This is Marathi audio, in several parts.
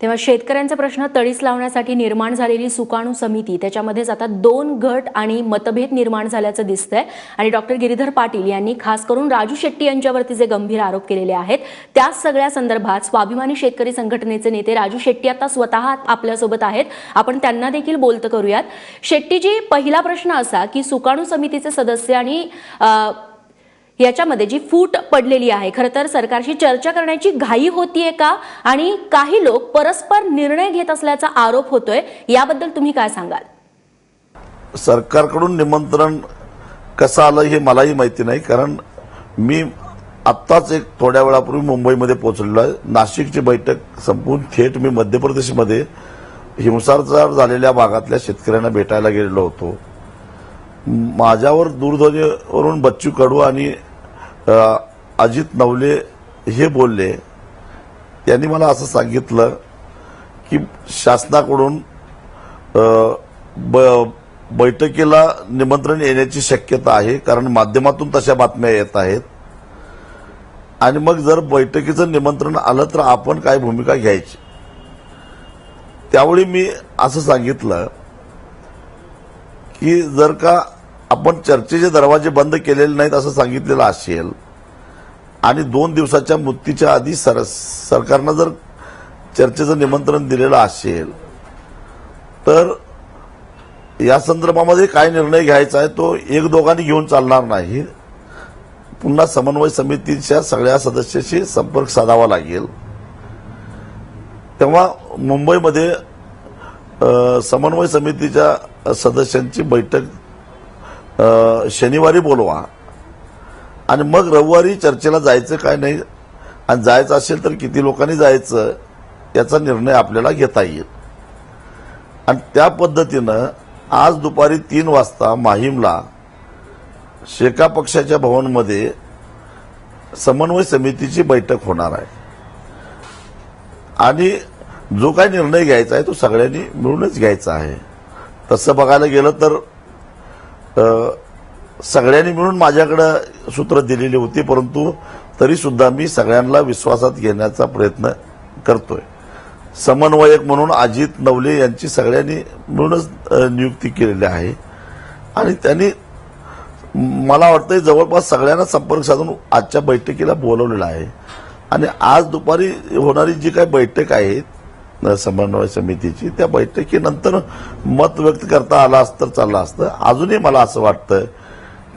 तेव्हा शेतकऱ्यांचा प्रश्न तडीस लावण्यासाठी निर्माण झालेली सुकाणू समिती त्याच्यामध्येच आता दोन गट आणि मतभेद निर्माण झाल्याचं दिसतंय. आणि डॉक्टर गिरीधर पाटील यांनी खास करून राजू शेट्टी यांच्यावरती जे गंभीर आरोप केलेले आहेत त्या सगळ्या संदर्भात स्वाभिमानी शेतकरी संघटनेचे नेते राजू शेट्टी आता स्वतः आपल्यासोबत आहेत. आपण त्यांना देखील बोलतं करूयात. शेट्टीजी पहिला प्रश्न असा की सुकाणू समितीचे सदस्य आणि याच्यामध्ये जी फूट पडलेली आहे खरं तर सरकारशी चर्चा करण्याची घाई होतीये का? आणि काही लोक परस्पर निर्णय घेत असल्याचा आरोप होतोय याबद्दल तुम्ही काय सांगाल? सरकारकडून निमंत्रण कसं आलं हे मलाही माहिती नाही कारण मी आत्ताच एक थोड्या वेळापूर्वी मुंबईमध्ये पोहोचलेलो आहे. नाशिकची बैठक संपून थेट मी मध्य प्रदेशमध्ये हिंसाचार झालेल्या भागातल्या शेतकऱ्यांना भेटायला गेलेलो होतो. माझ्यावर दूरध्वनीवरून बच्चू कडू आणि अजित नवले हे बोलले. त्यांनी मला असं सांगितलं की शासनाकडून ब- बैठकीला निमंत्रण येण्याची शक्यता आहे कारण माध्यमातून तशा बातम्या येत आहेत. आणि मग जर बैठकीचं निमंत्रण आलं तर आपण काय भूमिका घ्यायची? त्यावेळी मी असं सांगितलं की जर का आपण चर्चेचे दरवाजे बंद केलेले नाहीत असं सांगितलेलं असेल आणि दोन दिवसाच्या मुक्तीच्या आधी सर सरकारनं जर चर्चेचं निमंत्रण दिलेलं असेल तर या संदर्भामध्ये काय निर्णय घ्यायचा आहे तो एक दोघांनी घेऊन चालणार नाही. पुन्हा समन्वय समितीच्या सगळ्या सदस्याशी संपर्क साधावा लागेल. तेव्हा मुंबईमध्ये समन्वय समितीच्या सदस्यांची बैठक शनिवारी बोलवा. आणि मग रविवारी चर्चेला जायचं काय नाही आणि जायचं असेल तर किती लोकांनी जायचं याचा निर्णय आपल्याला घेता येईल. आणि त्या पद्धतीनं आज दुपारी तीन वाजता माहीमला शेका पक्षाच्या भवनमध्ये समन्वय समितीची बैठक होणार आहे. आणि जो काही निर्णय घ्यायचा आहे तो सगळ्यांनी मिळूनच घ्यायचा आहे. तसं बघायला गेलं तर सगळ्यांनी मिळून माझ्याकडे सूत्र दिलेली होती परंतु तरी सुद्धा मी सगळ्यांना विश्वासात घेण्याचा प्रयत्न करतोय. समन्वयक म्हणून अजित नवले यांची सगळ्यांनी मिळूनच नियुक्ती केलेली आहे. आणि त्यांनी मला वाटतं जवळपास सगळ्यांना संपर्क साधून आजच्या बैठकीला बोलवलेलं आहे. आणि आज दुपारी होणारी जी काही बैठक आहे समन्वय समितीची त्या बैठकीनंतर मत व्यक्त करता आलं असतं चाललं असतं. अजूनही मला असं वाटतं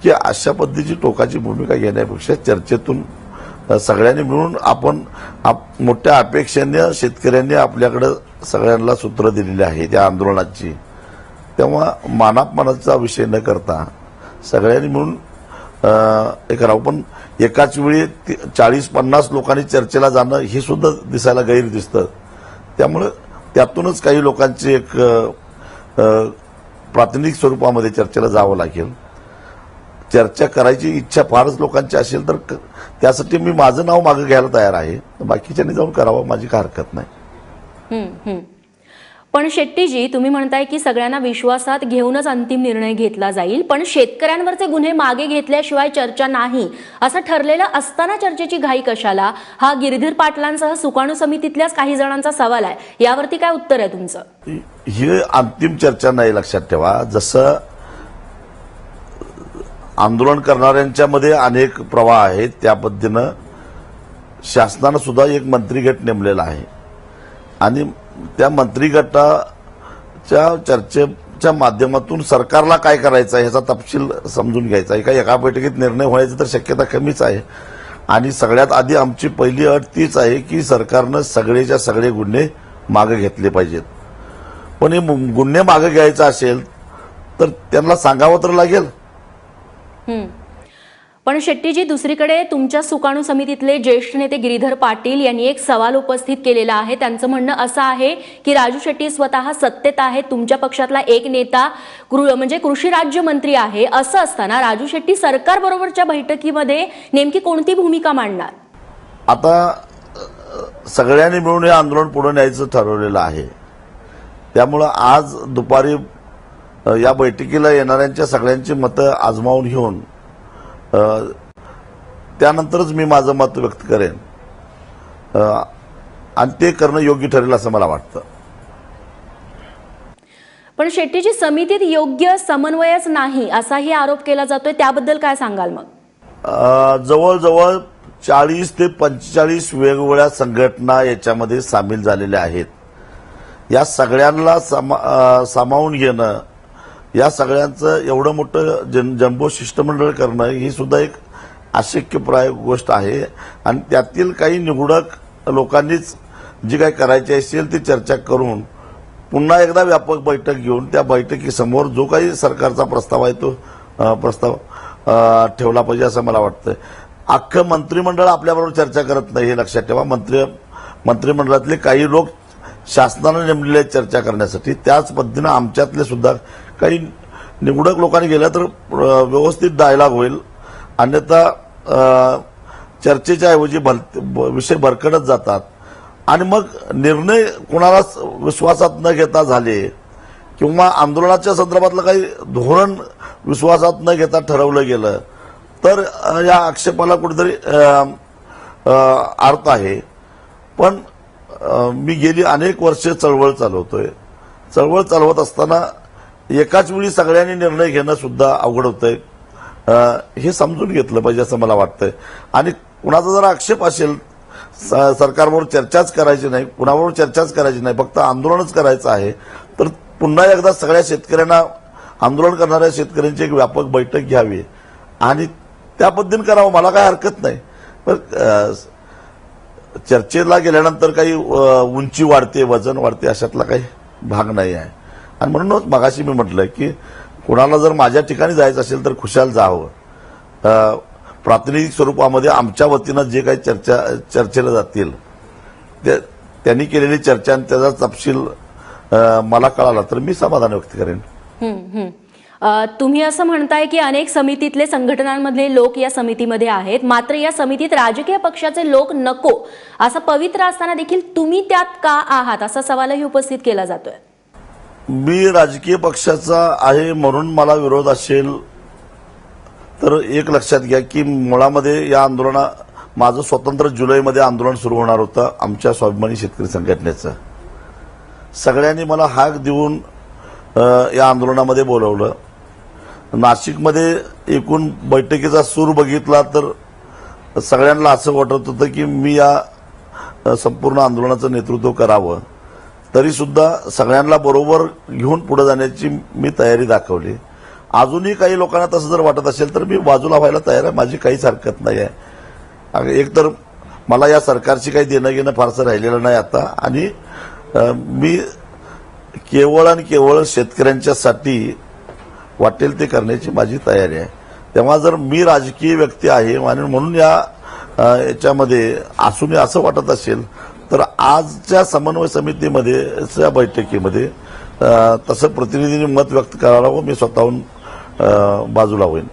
की अशा पद्धतीची टोकाची भूमिका घेण्यापेक्षा चर्चेतून सगळ्यांनी मिळून आपण आप- मोठ्या अपेक्षेने शेतकऱ्यांनी आपल्याकडे सगळ्यांना सूत्र दिलेली आहे त्या आंदोलनाची. तेव्हा मानापमानाचा विषय न करता सगळ्यांनी मिळून हे करावं पण एकाच वेळी चाळीस पन्नास लोकांनी चर्चेला जाणं हे सुद्धा दिसायला गैर दिसतं. त्यामुळं त्यातूनच काही लोकांची एक प्राथमिक प्रातिनिधिक स्वरूपामध्ये चर्चेला जावं लागेल. चर्चा करायची इच्छा फारच लोकांची असेल तर त्यासाठी मी माझं नाव मागं घ्यायला तयार आहे. बाकीच्यांनी जाऊन करावं माझी काय हरकत नाही. हम्म, हम्म. पण शेट्टीजी तुम्ही म्हणताय की सगळ्यांना विश्वासात घेऊनच अंतिम निर्णय घेतला जाईल पण शेतकऱ्यांवरचे गुन्हे मागे घेतल्याशिवाय चर्चा नाही असं ठरलेलं असताना चर्चेची घाई कशाला? हा गिरधीर पाटलांसह सुकाणू समितीतल्याच काही जणांचा सवाल आहे. यावरती काय उत्तर आहे तुमचं? ही अंतिम चर्चा नाही लक्षात ठेवा. जसं आंदोलन करणाऱ्यांच्या मध्ये अनेक प्रवाह आहेत त्या पद्धतीनं शासनानं सुद्धा एक मंत्री गट नेमलेला आहे. आणि त्या मंत्रिगटाच्या चर्चेच्या माध्यमातून सरकारला काय करायचं आहे ह्याचा तपशील समजून घ्यायचा आहे. का एका बैठकीत निर्णय होण्याची तर शक्यता कमीच आहे. आणि सगळ्यात आधी आमची पहिली अट तीच आहे की सरकारनं सगळेच्या सगळे गुन्हे मागे घेतले पाहिजेत. पण हे गुन्हे मागे घ्यायचा असेल तर त्यांना सांगावं तर लागेल. पण शेट्टीजी दुसरीकडे तुमच्या सुकाणू समितीतले ज्येष्ठ नेते गिरीधर पाटील यांनी एक सवाल उपस्थित केलेला आहे. त्यांचं म्हणणं असं आहे की राजू शेट्टी स्वतः सत्तेत आहेत तुमच्या पक्षातला एक नेता कृ- म्हणजे कृषी राज्यमंत्री आहे. असं असताना राजू शेट्टी सरकारबरोबरच्या बैठकीमध्ये नेमकी कोणती भूमिका मांडणार? आता सगळ्यांनी मिळून हे आंदोलन पुढे न्यायचं ठरवलेलं आहे. त्यामुळं आज दुपारी या बैठकीला येणाऱ्यांच्या सगळ्यांची मतं आजमावून घेऊन त्यानंतरच मी माझं मत व्यक्त करेन. आणि ते करणं योग्य ठरेल असं मला वाटतं. पण शेट्टीची समितीत योग्य समन्वयच नाही असाही आरोप केला जातोय त्याबद्दल काय सांगाल मग? जवळजवळ चाळीस ते पंचेचाळीस वेगवेगळ्या संघटना याच्यामध्ये सामील झालेल्या आहेत. या सगळ्यांना सामावून घेणं या सगळ्यांचं एवढं मोठं जन जम्बो शिष्टमंडळ करणं ही सुद्धा एक अशक्यप्राय गोष्ट आहे. आणि त्यातील काही निवडक लोकांनीच जी काही करायची असेल ती चर्चा करून पुन्हा एकदा व्यापक बैठक घेऊन त्या बैठकीसमोर जो काही सरकारचा प्रस्ताव आहे तो प्रस्ताव ठेवला पाहिजे असं मला वाटतं अख्खं मंत्रिमंडळ आपल्याबरोबर चर्चा करत नाही हे लक्षात ठेवा. मंत्री मंत्रिमंडळातले काही लोक शासनानं नेमलेले आहेत चर्चा करण्यासाठी. त्याच पद्धतीनं आमच्यातले सुद्धा काही निवडक लोकांनी गेल्या तर व्यवस्थित डायलॉग होईल. अन्यथा चर्चेच्या ऐवजी भल- ब- विषय भरकटत जातात. आणि मग निर्णय कोणालाच विश्वासात न घेता झाले किंवा आंदोलनाच्या संदर्भातलं काही धोरण विश्वासात न घेता ठरवलं गेलं तर या आक्षेपाला कुठेतरी अर्थ आहे. पण मी गेली अनेक वर्षे चळवळ चालवतोय. चळवळ चालवत असताना एकाच वेळी सगळ्यांनी निर्णय घेणं सुद्धा अवघड होतंय. हे समजून घेतलं पाहिजे असं मला वाटतंय. आणि कुणाचा जर आक्षेप असेल स- सरकारबरोबर चर्चाच करायची नाही कुणाबरोबर चर्चाच करायची नाही फक्त आंदोलनच करायचं आहे तर पुन्हा एकदा सगळ्या शेतकऱ्यांना आंदोलन करणाऱ्या शेतकऱ्यांची एक व्यापक बैठक घ्यावी. आणि त्या पद्धतीने करावं मला काय हरकत नाही. पण चर्चेला गेल्यानंतर काही उंची वाढते वजन वाढते अशातला काही भाग नाही आहे. आणि म्हणूनच मगाशी मी म्हटलं की कुणाला जर माझ्या ठिकाणी जायचं असेल तर खुशाल जावं. प्रातिनिधिक स्वरूपामध्ये आमच्या वतीनं जे काही चर्चा चर्चेला जातील ते त्यांनी केलेली चर्चा आणि त्याचा तपशील मला कळाला तर मी समाधान व्यक्त करेन. तुम्ही असं म्हणताय की अनेक समितीतले संघटनांमधले लोक या समितीमध्ये आहेत. मात्र या समितीत राजकीय पक्षाचे लोक नको. असं पवित्र असताना देखील तुम्ही त्यात का आहात? असा सवालही उपस्थित केला जातोय. मी राजकीय पक्षाचा आहे म्हणून मला विरोध असेल तर एक लक्षात घ्या की मुळामध्ये या आंदोलना माझं स्वतंत्र जुलैमध्ये आंदोलन सुरू होणार होतं आमच्या स्वाभिमानी शेतकरी संघटनेचं. सगळ्यांनी मला हाक देऊन या आंदोलनामध्ये बोलवलं. नाशिकमध्ये एकूण बैठकीचा सूर बघितला तर सगळ्यांना असं वाटत होतं की मी या संपूर्ण आंदोलनाचं नेतृत्व करावं. तरी सुद्धा सगळ्यांना बरोबर घेऊन पुढे जाण्याची मी तयारी दाखवली. अजूनही काही लोकांना तसं जर वाटत असेल तर मी बाजूला व्हायला तयार आहे. माझी काहीच हरकत नाही आहे. एकतर एक तर मला या सरकारशी काही देणं घेणं फारसं राहिलेलं नाही आता. आणि मी केवळ आणि केवळ शेतकऱ्यांच्यासाठी वाटेल ते करण्याची माझी तयारी आहे. तेव्हा जर मी राजकीय व्यक्ती आहे आणि म्हणून या याच्यामध्ये असून असं वाटत असेल तर आजच्या समन्वय समितीमध्ये बैठकीमध्ये तसं प्रतिनिधींनी मत व्यक्त करावं मी स्वतःहून बाजूला होईन.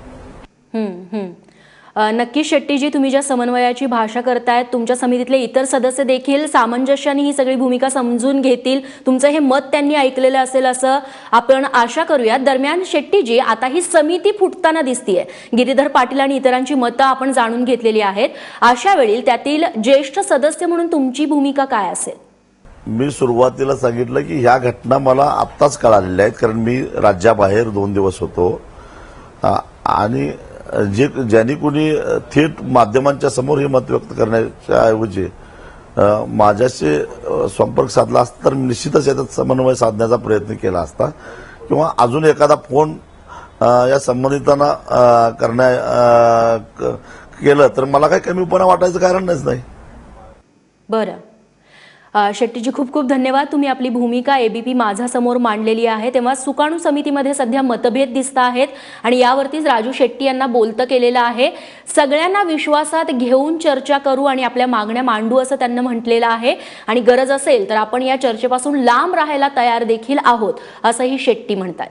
नक्कीच नक्की शेट्टीजी तुम्ही ज्या समन्वयाची भाषा करतायत तुमच्या समितीतले इतर सदस्य देखील सामंजस्याने ही सगळी भूमिका समजून घेतील. तुमचं हे मत त्यांनी ऐकलेलं असेल असं आपण आशा करूयात. दरम्यान शेट्टीजी आता ही समिती फुटताना दिसतीये. गिरीधर पाटील आणि इतरांची मतं आपण जाणून घेतलेली आहेत. अशा वेळी त्यातील ज्येष्ठ सदस्य म्हणून तुमची भूमिका काय असेल? मी सुरुवातीला सांगितलं की ह्या घटना मला आत्ताच कळालेल्या आहेत कारण मी राज्याबाहेर दोन दिवस होतो. आणि जे ज्यांनी कोणी थेट माध्यमांच्या समोर हे मत व्यक्त करण्याच्या ऐवजी माझ्याशी संपर्क साधला असता तर निश्चितच याच्यात समन्वय साधण्याचा प्रयत्न केला असता. किंवा अजून एखादा फोन या संबंधितांना करण्या क- केलं तर मला काही कमीपणा वाटायचं कारणच नाही बरं. शेट्टीजी खूप खूप धन्यवाद. तुम्ही आपली भूमिका एबीपी माझ्यासमोर मांडलेली आहे. तेव्हा सुकाणू समितीमध्ये सध्या मतभेद दिसत आहेत आणि यावरतीच राजू शेट्टी यांना बोलतं केलेलं आहे. सगळ्यांना विश्वासात घेऊन चर्चा करू आणि आपल्या मागण्या मांडू असं त्यांना म्हटलेलं आहे. आणि गरज असेल तर आपण या चर्चेपासून लांब राहायला तयार देखील आहोत असंही शेट्टी म्हणतात